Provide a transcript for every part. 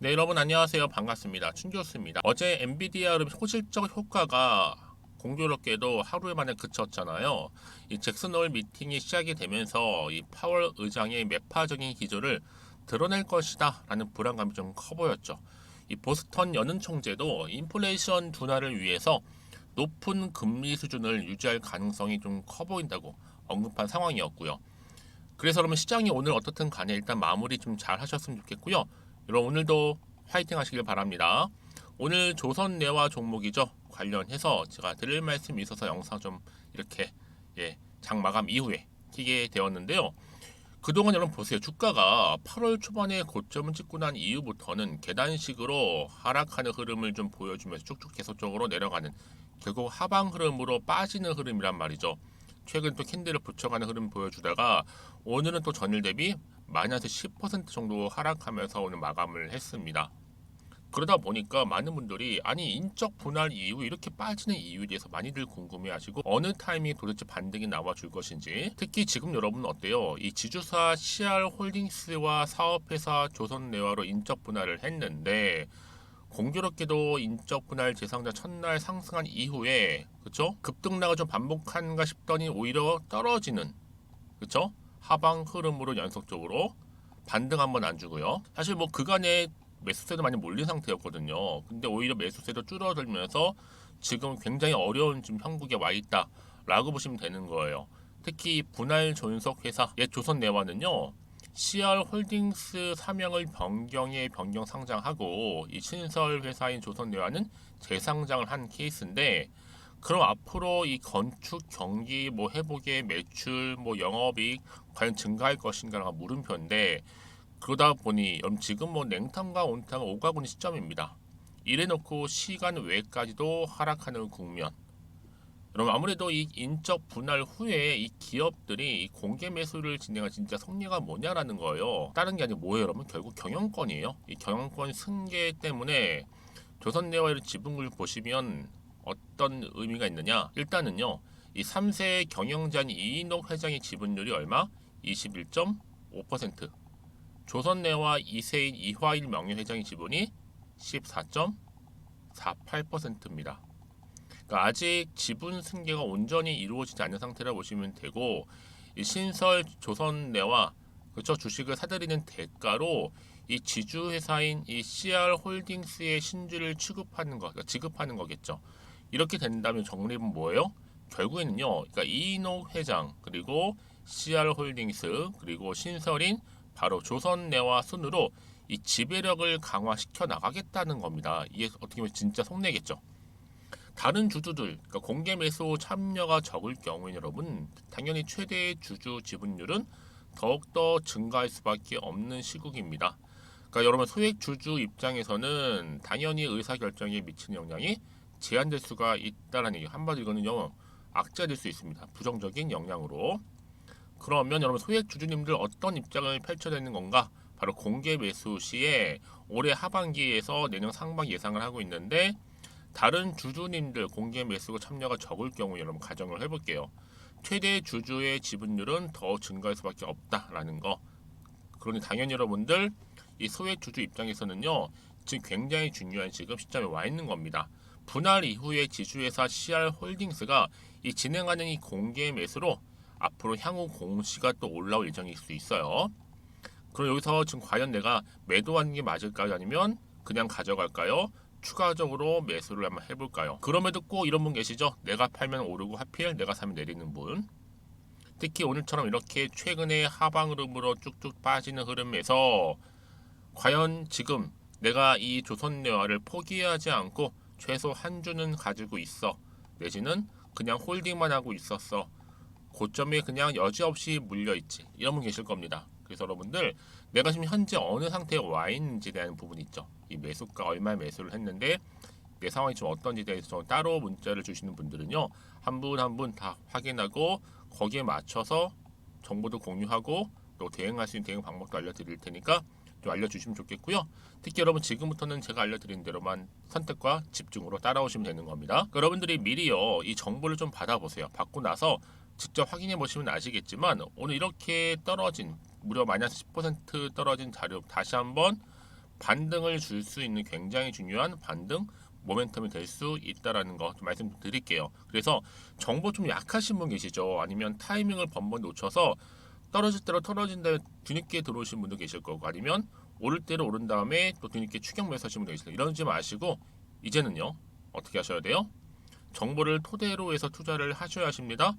네 여러분 안녕하세요. 반갑습니다. 춘교수입니다. 어제 엔비디아 소실적 효과가 공교롭게도 하루에 만에 그쳤잖아요. 이 잭슨 홀 미팅이 시작이 되면서 이 파월 의장의 매파적인 기조를 드러낼 것이다 라는 불안감이 좀 커 보였죠. 이 보스턴 연은 총재도 인플레이션 둔화를 위해서 높은 금리 수준을 유지할 가능성이 좀 커 보인다고 언급한 상황이었고요. 그래서 그러면 시장이 오늘 어떻든 간에 일단 마무리 좀 잘 하셨으면 좋겠고요 여러분 오늘도 화이팅 하시길 바랍니다. 오늘 조선내화 종목이죠. 관련해서 제가 드릴 말씀이 있어서 영상 좀 이렇게 예, 장 마감 이후에 키게 되었는데요. 그동안 여러분 보세요. 주가가 8월 초반에 고점을 찍고 난 이후부터는 계단식으로 하락하는 흐름을 좀 보여주면서 쭉쭉 계속적으로 내려가는 결국 하방 흐름으로 빠지는 흐름이란 말이죠. 최근 또 캔들을 붙여가는 흐름 보여주다가 오늘은 또 전일 대비 마이너스 10% 정도 하락하면서 오늘 마감을 했습니다. 그러다 보니까 많은 분들이 아니 인적 분할 이후 이렇게 빠지는 이유에 대해서 많이들 궁금해하시고 어느 타이밍에 도대체 반등이 나와줄 것인지 특히 지금 여러분 어때요? 이 지주사 CR 홀딩스와 사업회사 조선내화로 인적 분할을 했는데 공교롭게도 인적 분할 대상자 첫날 상승한 이후에 그쵸 급등락을 좀 반복한가 싶더니 오히려 떨어지는 그쵸 하방 흐름으로 연속적으로 반등 한번 안 주고요. 사실 뭐 그간에 매수세도 많이 몰린 상태였거든요. 근데 오히려 매수세도 줄어들면서 지금 굉장히 어려운 지금 형국에 와 있다라고 보시면 되는 거예요. 특히 분할 존속 회사 옛 조선 내화는요. CR 홀딩스 사명을 변경해 변경 상장하고 이 신설 회사인 조선 내화는 재상장을 한 케이스인데 그럼 앞으로 이 건축 경기 뭐 회복의 매출 뭐 영업이익 과연 증가할 것인가가 물음표인데 그러다 보니 지금 뭐 냉탕과 온탕 오가군의 시점입니다. 이래놓고 시간 외까지도 하락하는 국면. 여러분 아무래도 이 인적 분할 후에 이 기업들이 이 공개 매수를 진행한 진짜 성리가 뭐냐라는 거예요. 다른 게 아니고 뭐예요, 여러분? 결국 경영권이에요. 이 경영권 승계 때문에 조선내화의 지분을 보시면 어떤 의미가 있느냐? 일단은요. 이 3세 경영자인 이인옥 회장의 지분율이 얼마? 21.5%. 조선내와 이세인 이화일 명예회장의 지분이 14.48%입니다. 그러니까 아직 지분 승계가 온전히 이루어지지 않은 상태라 보시면 되고 이 신설 조선내와 그렇죠 주식을 사들이는 대가로 이 지주 회사인 이 CR 홀딩스의 신주를 취급하는 거, 그러니까 지급하는 거겠죠. 이렇게 된다면 정립은 뭐예요? 결국에는요. 그러니까 이인옥 회장 그리고 CR 홀딩스 그리고 신설인 바로 조선내와 순으로 이 지배력을 강화시켜 나가겠다는 겁니다. 이게 어떻게 보면 진짜 속내겠죠. 다른 주주들, 그러니까 공개 매수 참여가 적을 경우에 여러분 당연히 최대 주주 지분율은 더욱더 증가할 수밖에 없는 시국입니다. 그러니까 여러분 소액 주주 입장에서는 당연히 의사 결정에 미치는 영향이 제한될 수가 있다는 얘기. 한마디로 이거는요 악재될 수 있습니다. 부정적인 영향으로. 그러면 여러분 소액 주주님들 어떤 입장을 펼쳐내는 건가? 바로 공개 매수 시에 올해 하반기에서 내년 상반 예상을 하고 있는데 다른 주주님들 공개 매수가 참여가 적을 경우 여러분 가정을 해볼게요. 최대 주주의 지분율은 더 증가할 수밖에 없다라는 거. 그러니 당연히 여러분들 이 소액 주주 입장에서는요 지금 굉장히 중요한 지금 시점에 와 있는 겁니다. 분할 이후에 지주회사 CR 홀딩스가 이 진행하는 이 공개 매수로 앞으로 향후 공시가 또 올라올 예정일 수 있어요. 그럼 여기서 지금 과연 내가 매도하는 게 맞을까요? 아니면 그냥 가져갈까요? 추가적으로 매수를 한번 해볼까요? 그럼에도 꼭 이런 분 계시죠? 내가 팔면 오르고 하필 내가 사면 내리는 분. 특히 오늘처럼 이렇게 최근에 하방 흐름으로 쭉쭉 빠지는 흐름에서 과연 지금 내가 이 조선내화를 포기하지 않고 최소 한 주는 가지고 있어 내지는 그냥 홀딩만 하고 있었어 고점에 그냥 여지없이 물려있지 이런 분 계실 겁니다 그래서 여러분들 내가 지금 현재 어느 상태에 와 있는지에 대한 부분이 있죠 이 매수가 얼마 매수를 했는데 내 상황이 좀 어떤지에 대해서 따로 문자를 주시는 분들은요 한 분 한 분 다 확인하고 거기에 맞춰서 정보도 공유하고 또 대응할 수 있는 대응 방법도 알려드릴 테니까 좀 알려주시면 좋겠고요. 특히 여러분 지금부터는 제가 알려드린 대로만 선택과 집중으로 따라오시면 되는 겁니다. 여러분들이 미리요 이 정보를 좀 받아보세요. 받고 나서 직접 확인해 보시면 아시겠지만 오늘 이렇게 떨어진 무려 마이너스 10% 떨어진 자료 다시 한번 반등을 줄 수 있는 굉장히 중요한 반등 모멘텀이 될 수 있다라는 거좀 말씀드릴게요. 그래서 정보 좀 약하신 분 계시죠? 아니면 타이밍을 번번 놓쳐서 떨어질 대로 떨어진 다음에 뒤늦게 들어오신 분도 계실 거고 아니면 오를 대로 오른 다음에 또 뒤늦게 추격 매수하신 분도 계실 거예요. 이러지 마시고 이제는요 어떻게 하셔야 돼요? 정보를 토대로 해서 투자를 하셔야 하십니다.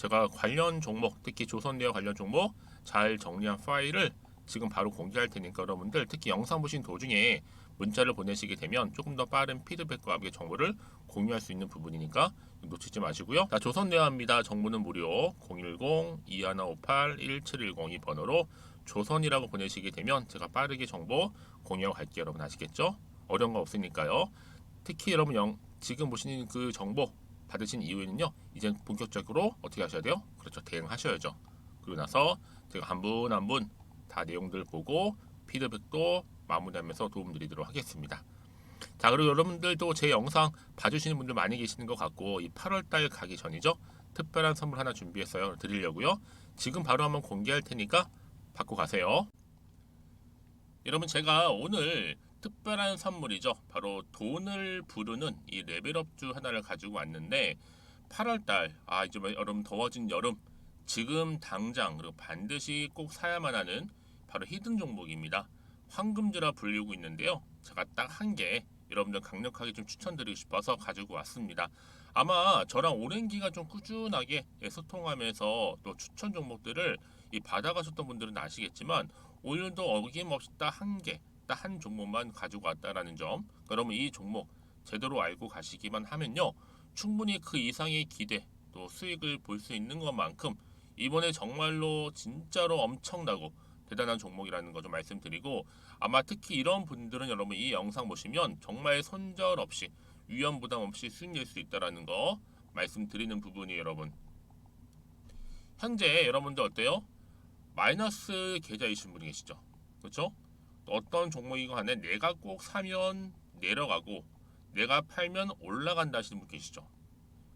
제가 관련 종목 특히 조선대와 관련 종목 잘 정리한 파일을 지금 바로 공개할 테니까 여러분들 특히 영상 보신 도중에 문자를 보내시게 되면 조금 더 빠른 피드백과 함께 정보를 공유할 수 있는 부분이니까 놓치지 마시고요. 자, 조선대화입니다. 정보는 무료 010-2158-1710이 번호로 조선이라고 보내시게 되면 제가 빠르게 정보 공유하고 갈게요. 여러분 아시겠죠? 어려운 거 없으니까요. 특히 여러분 영, 지금 보시는 그 정보 받으신 이후에는요. 이제 본격적으로 어떻게 하셔야 돼요? 그렇죠. 대응하셔야죠. 그리고 나서 제가 한 분 한 분 다 내용들 보고 피드백도 마무리하면서 도움드리도록 하겠습니다. 자 그리고 여러분들도 제 영상 봐주시는 분들 많이 계시는 것 같고 이 8월달 가기 전이죠. 특별한 선물 하나 준비했어요. 드리려고요. 지금 바로 한번 공개할 테니까 받고 가세요. 여러분 제가 오늘 특별한 선물이죠. 바로 돈을 부르는 이 레벨업주 하나를 가지고 왔는데 8월달 아 이제 뭐 여러분 더워진 여름 지금 당장 그리고 반드시 꼭 사야만 하는 바로 히든 종목입니다. 황금주라 불리고 있는데요. 제가 딱 한 개 여러분들 강력하게 좀 추천드리고 싶어서 가지고 왔습니다. 아마 저랑 오랜 기간 좀 꾸준하게 소통하면서 또 추천 종목들을 이 받아가셨던 분들은 아시겠지만 오늘도 어김없이 딱 한 개, 딱 한 종목만 가지고 왔다라는 점. 그러면 이 종목 제대로 알고 가시기만 하면요, 충분히 그 이상의 기대 또 수익을 볼 수 있는 것만큼 이번에 정말로 진짜로 엄청나고 대단한 종목이라는 거 좀 말씀드리고 아마 특히 이런 분들은 여러분 이 영상 보시면 정말 손절 없이 위험 부담 없이 수익 낼수 있다라는 거 말씀드리는 부분이 여러분 현재 여러분들 어때요? 마이너스 계좌이신 분이 계시죠? 그렇죠? 어떤 종목이건 간에 내가 꼭 사면 내려가고 내가 팔면 올라간다 하시는 분 계시죠?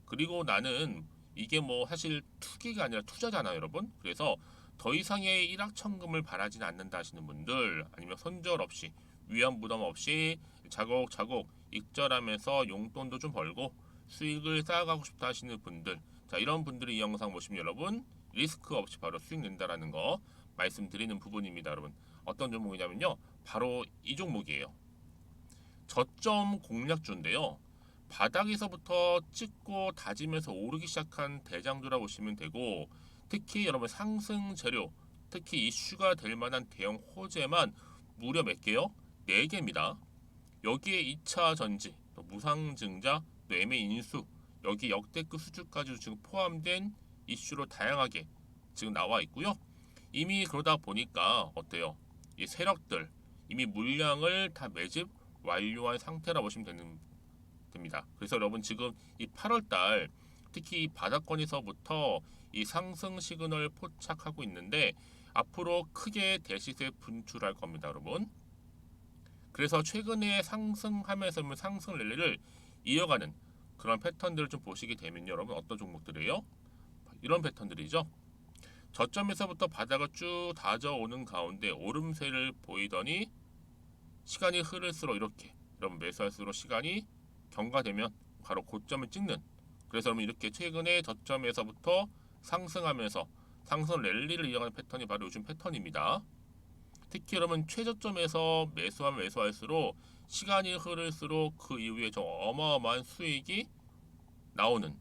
그리고 나는 이게 뭐 사실 투기가 아니라 투자잖아요, 여러분. 그래서 더 이상의 일확천금을 바라진 않는다 하시는 분들 아니면 손절 없이 위험 부담 없이 자곡자곡 익절하면서 용돈도 좀 벌고 수익을 쌓아가고 싶다 하시는 분들 자 이런 분들이 이 영상 보시면 여러분 리스크 없이 바로 수익 낸다라는 거 말씀드리는 부분입니다 여러분 어떤 종목이냐면요 바로 이 종목이에요 저점 공략주인데요 바닥에서부터 찍고 다지면서 오르기 시작한 대장주라 보시면 되고 특히 여러분 상승 재료, 특히 이슈가 될 만한 대형 호재만 무려 몇 개요? 4개입니다. 여기에 2차 전지, 또 무상증자, 또 MA 인수, 여기 역대급 수주까지 지금 포함된 이슈로 다양하게 지금 나와 있고요. 이미 그러다 보니까 어때요? 이 세력들 이미 물량을 다 매집 완료한 상태라 보시면 되는 됩니다. 그래서 여러분 지금 이 8월 달 특히 이 바닥권에서부터 이 상승 시그널 포착하고 있는데 앞으로 크게 대시세 분출할 겁니다, 여러분. 그래서 최근에 상승하면서 상승 랠리를 이어가는 그런 패턴들을 좀 보시게 되면 여러분 어떤 종목들이에요? 이런 패턴들이죠. 저점에서부터 바닥을 쭉 다져오는 가운데 오름세를 보이더니 시간이 흐를수록 이렇게 여러분 매수할수록 시간이 경과되면 바로 고점을 찍는 그래서 여러분 이렇게 최근에 저점에서부터 상승하면서 상승 랠리를 이어가는 패턴이 바로 요즘 패턴입니다. 특히 여러분 최저점에서 매수하면 매수할수록 시간이 흐를수록 그 이후에 좀 어마어마한 수익이 나오는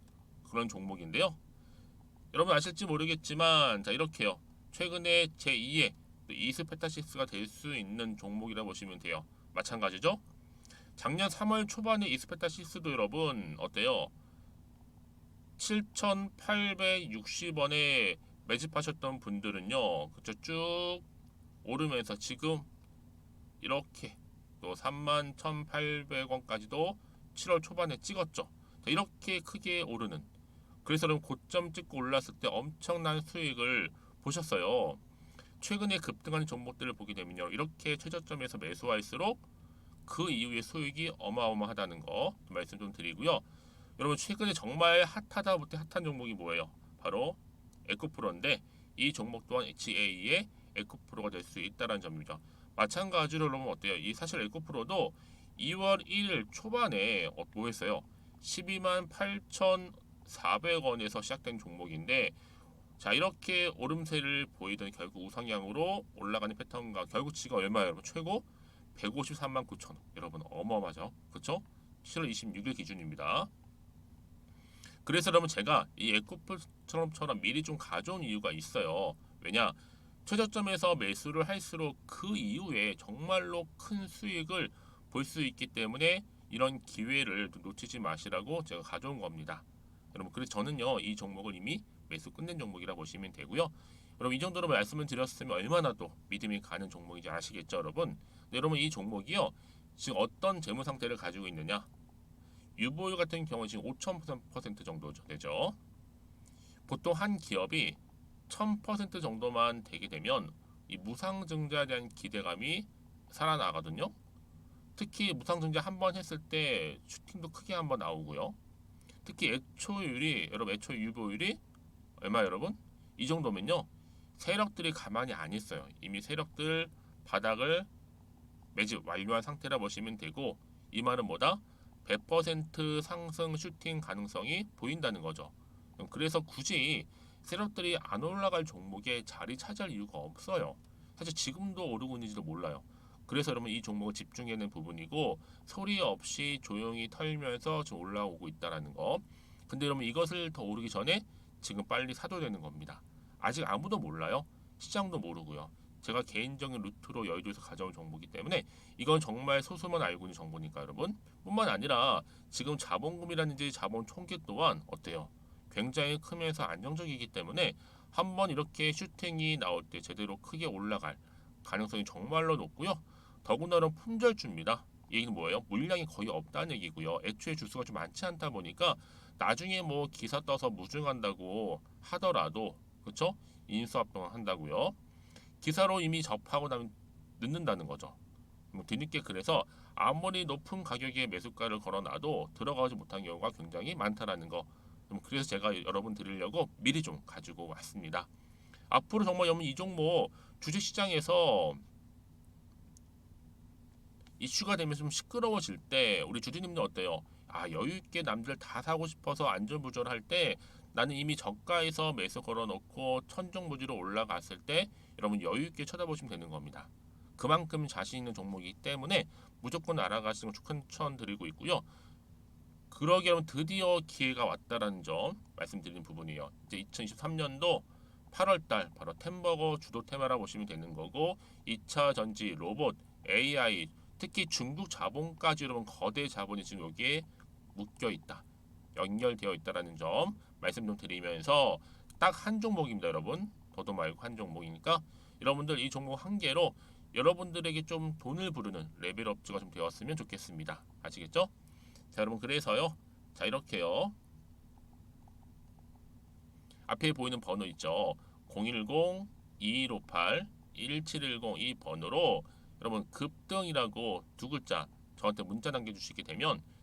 그런 종목인데요. 여러분 아실지 모르겠지만 자 이렇게요. 최근에 제2의 이스페타시스가 될 수 있는 종목이라 보시면 돼요. 마찬가지죠. 작년 3월 초반에 이스페타시스도 여러분 어때요? 7,860원에 매집하셨던 분들은요, 그쵸 쭉 오르면서 지금 이렇게 또 31,800원까지도 7월 초반에 찍었죠. 이렇게 크게 오르는. 그래서 그럼 고점 찍고 올랐을 때 엄청난 수익을 보셨어요. 최근에 급등하는 종목들을 보게 되면요, 이렇게 최저점에서 매수할수록 그 이후에 수익이 어마어마하다는 거 말씀 좀 드리고요. 여러분 최근에 정말 핫하다 못해 핫한 종목이 뭐예요? 바로 에코프로인데 이 종목 또한 HA의 에코프로가 될 수 있다는 점이죠. 마찬가지로 그러면 어때요? 이 사실 에코프로도 2월 1일 초반에 어, 뭐 했어요? 12만 8,400원에서 시작된 종목인데 자 이렇게 오름세를 보이던 결국 우상향으로 올라가는 패턴과 결국치가 얼마예요 여러분? 최고 153만 9천 원 여러분 어마어마하죠 그쵸? 7월 26일 기준입니다 그래서 여러분 제가 이 에코프처럼처럼 미리 좀 가져온 이유가 있어요 왜냐 최저점에서 매수를 할수록 그 이후에 정말로 큰 수익을 볼 수 있기 때문에 이런 기회를 놓치지 마시라고 제가 가져온 겁니다. 여러분 그래서 저는요 이 종목을 이미 매수 끝낸 종목이라 보시면 되고요. 여러분 이 정도로 말씀을 드렸으면 얼마나 또 믿음이 가는 종목인지 아시겠죠, 여러분? 네, 여러분 이 종목이요 지금 어떤 재무 상태를 가지고 있느냐? 유보율 같은 경우 지금 5,000% 정도 되죠. 보통 한 기업이 1000% 정도만 되게 되면 이 무상증자에 대한 기대감이 살아나거든요. 특히 무상증자 한 번 했을 때 슈팅도 크게 한 번 나오고요. 특히 애초율이 여러분 애초 유보율이 얼마 여러분? 이 정도면요. 세력들이 가만히 안 있어요. 이미 세력들 바닥을 매집 완료한 상태라 보시면 되고 이 말은 뭐다? 100% 상승 슈팅 가능성이 보인다는 거죠. 그래서 굳이 세력들이 안 올라갈 종목에 자리 차지할 이유가 없어요. 사실 지금도 오르고 있는지도 몰라요. 그래서 여러분 이 종목을 집중해야 하는 부분이고 소리 없이 조용히 털면서 지금 올라오고 있다라는 거. 근데 여러분 이것을 더 오르기 전에 지금 빨리 사둬야 되는 겁니다. 아직 아무도 몰라요. 시장도 모르고요. 제가 개인적인 루트로 여의도에서 가져온 정보이기 때문에 이건 정말 소수만 알고 있는 정보니까 여러분 뿐만 아니라 지금 자본금이라든지 자본 총계 또한 어때요? 굉장히 크면서 안정적이기 때문에 한번 이렇게 슈팅이 나올 때 제대로 크게 올라갈 가능성이 정말로 높고요. 더군다나 품절주입니다. 이 얘기는 뭐예요? 물량이 거의 없다는 얘기고요. 애초에 주수가 좀 많지 않다 보니까 나중에 뭐 기사 떠서 무증한다고 하더라도 그렇죠? 인수합병 한다고요. 기사로 이미 접하고 나면 늦는다는 거죠. 뭐 뒤늦게 그래서 아무리 높은 가격에 매수가를 걸어놔도 들어가지 못한 경우가 굉장히 많다라는 거. 그래서 제가 여러분 드리려고 미리 좀 가지고 왔습니다. 앞으로 정말 여러분 이 종목 주식시장에서 이슈가 되면 좀 시끄러워질 때 우리 주주님들 어때요? 아 여유 있게 남들 다 사고 싶어서 안전부절할 때 나는 이미 저가에서 매수 걸어놓고 천정부지로 올라갔을 때 여러분 여유 있게 쳐다보시면 되는 겁니다. 그만큼 자신 있는 종목이기 때문에 무조건 알아가시는 걸 추천드리고 있고요. 그러기 여러분 드디어 기회가 왔다라는 점 말씀드리는 부분이에요. 이제 2023년도 8월달 바로 템버거 주도 테마라 보시면 되는 거고 2차 전지, 로봇, AI 특히 중국 자본까지 여러분 거대 자본이 지금 여기에 묶여 있다. 연결되어 있다라는 점 말씀 좀 드리면서 딱 한 종목입니다, 여러분. 더도 말고 한 종목이니까 여러분들 이 종목 한 개로 여러분들에게 좀 돈을 부르는 레벨업주가 좀 되었으면 좋겠습니다. 아시겠죠? 자, 여러분 그래서요. 자, 이렇게요. 앞에 보이는 번호 있죠. 010 2158 1710 이 번호로 여러분 급등이라고 두 글자 저한테 문자 남겨주시게 되면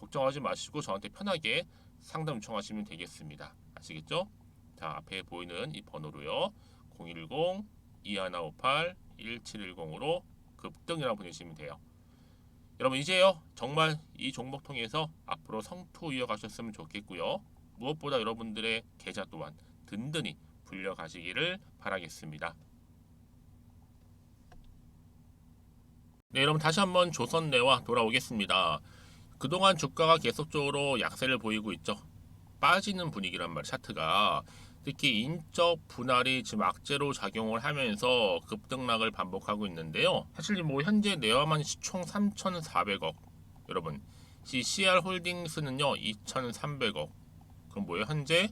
걱정하지 마시고 저한테 편하게 상담 요청하시면 되겠습니다. 아시겠죠? 자, 앞에 보이는 이 번호로요. 010 2158 1710으로 급등이라고 보내시면 돼요. 여러분 이제요 정말 이 종목 통해서 앞으로 성투 이어가셨으면 좋겠고요. 무엇보다 여러분들의 계좌 또한 든든히 불려가시기를 바라겠습니다. 네, 여러분 다시 한번 조선내와 돌아오겠습니다. 그동안 주가가 계속적으로 약세를 보이고 있죠. 빠지는 분위기란 말 차트가 특히 인적 분할이 지금 악재로 작용을 하면서 급등락을 반복하고 있는데요. 사실 뭐 현재 내화만 시총 3,400억. 여러분, 이 CR 홀딩스는요 2,300억. 그럼 뭐예요? 현재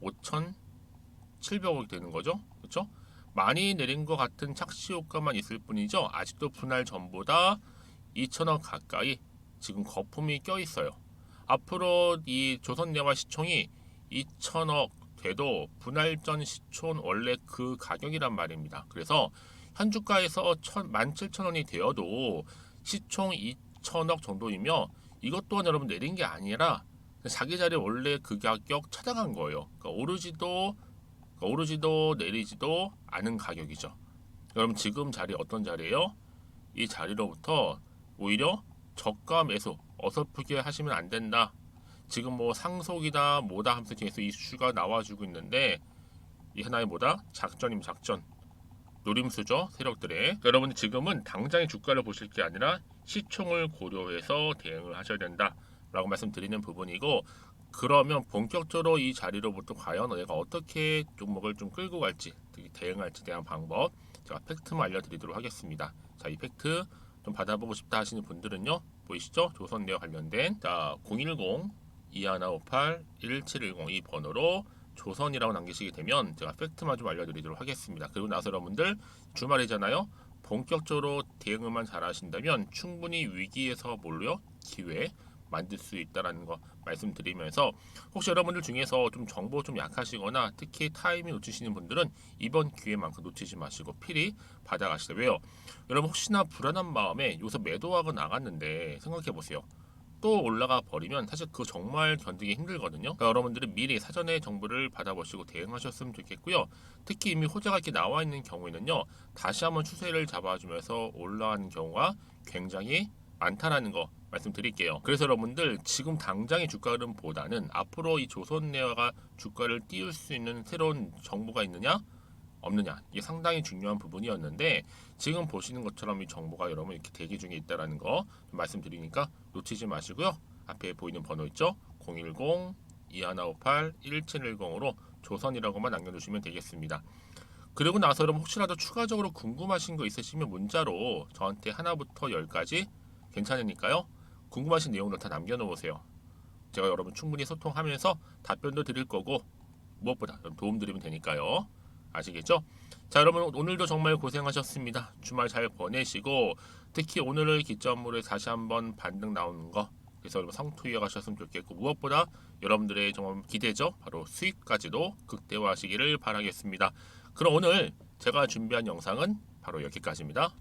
5,700억이 되는 거죠. 그렇죠? 많이 내린 것 같은 착시 효과만 있을 뿐이죠. 아직도 분할 전보다 2천억 가까이 지금 거품이 껴 있어요. 앞으로 이 조선내화 시총이 2천억 돼도 분할 전 시총 원래 그 가격이란 말입니다. 그래서 현 주가에서 17,000원이 되어도 시총 2천억 정도이며 이것 또한 여러분 내린 게 아니라 자기 자리 원래 그 가격 찾아간 거예요. 그러니까 오르지도 그러니까 오르지도 내리지도 않은 가격이죠. 여러분 지금 자리 어떤 자리예요? 이 자리로부터 오히려 저가 매수 어설프게 하시면 안 된다. 지금 뭐 상속이다 뭐다 하면서 계속 이슈가 나와주고 있는데 이 하나의 뭐다? 작전임 작전. 노림수죠 세력들의. 여러분 지금은 당장의 주가를 보실 게 아니라 시총을 고려해서 대응을 하셔야 된다라고 말씀드리는 부분이고 그러면 본격적으로 이 자리로부터 과연 내가 어떻게 종목을 좀 끌고 갈지 대응할지 대한 방법 제가 팩트만 알려드리도록 하겠습니다. 자, 이 팩트 좀 받아보고 싶다 하시는 분들은요 보이시죠? 조선대와 관련된 자 010 2158 1710 이 번호로 조선이라고 남기시게 되면 제가 팩트만 좀 알려드리도록 하겠습니다. 그리고 나서 여러분들 주말이잖아요. 본격적으로 대응을만 잘하신다면 충분히 위기에서 몰려 기회 만들 수 있다라는 거 말씀드리면서 혹시 여러분들 중에서 좀 정보 좀 약하시거나 특히 타이밍 놓치시는 분들은 이번 기회만큼 놓치지 마시고 필히 받아가시다 왜요? 여러분 혹시나 불안한 마음에 여기서 매도하고 나갔는데 생각해 보세요. 또 올라가 버리면 사실 그거 정말 견디기 힘들거든요. 그러니까 여러분들은 미리 사전에 정보를 받아보시고 대응하셨으면 좋겠고요. 특히 이미 호재가 이렇게 나와 있는 경우에는요, 다시 한번 추세를 잡아주면서 올라가는 경우가 굉장히 많다라는 거 말씀드릴게요. 그래서 여러분들 지금 당장의 주가 흐름보다는 앞으로 이 조선내화가 주가를 띄울 수 있는 새로운 정보가 있느냐? 없느냐 이게 상당히 중요한 부분이었는데 지금 보시는 것처럼 이 정보가 여러분 이렇게 대기 중에 있다라는 거 말씀드리니까 놓치지 마시고요 앞에 보이는 번호 있죠 010 2158 1710으로 조선이라고만 남겨주시면 되겠습니다 그리고 나서 여러분 혹시라도 추가적으로 궁금하신 거 있으시면 문자로 저한테 하나부터 열까지 괜찮으니까요 궁금하신 내용들 다 남겨놓으세요 제가 여러분 충분히 소통하면서 답변도 드릴 거고 무엇보다 도움 드리면 되니까요 아시겠죠? 자 여러분 오늘도 정말 고생하셨습니다. 주말 잘 보내시고 특히 오늘을 기점으로 다시 한번 반등 나오는 거 그래서 여러분 성투 이어가셨으면 좋겠고 무엇보다 여러분들의 정말 기대죠. 바로 수익까지도 극대화하시기를 바라겠습니다. 그럼 오늘 제가 준비한 영상은 바로 여기까지입니다.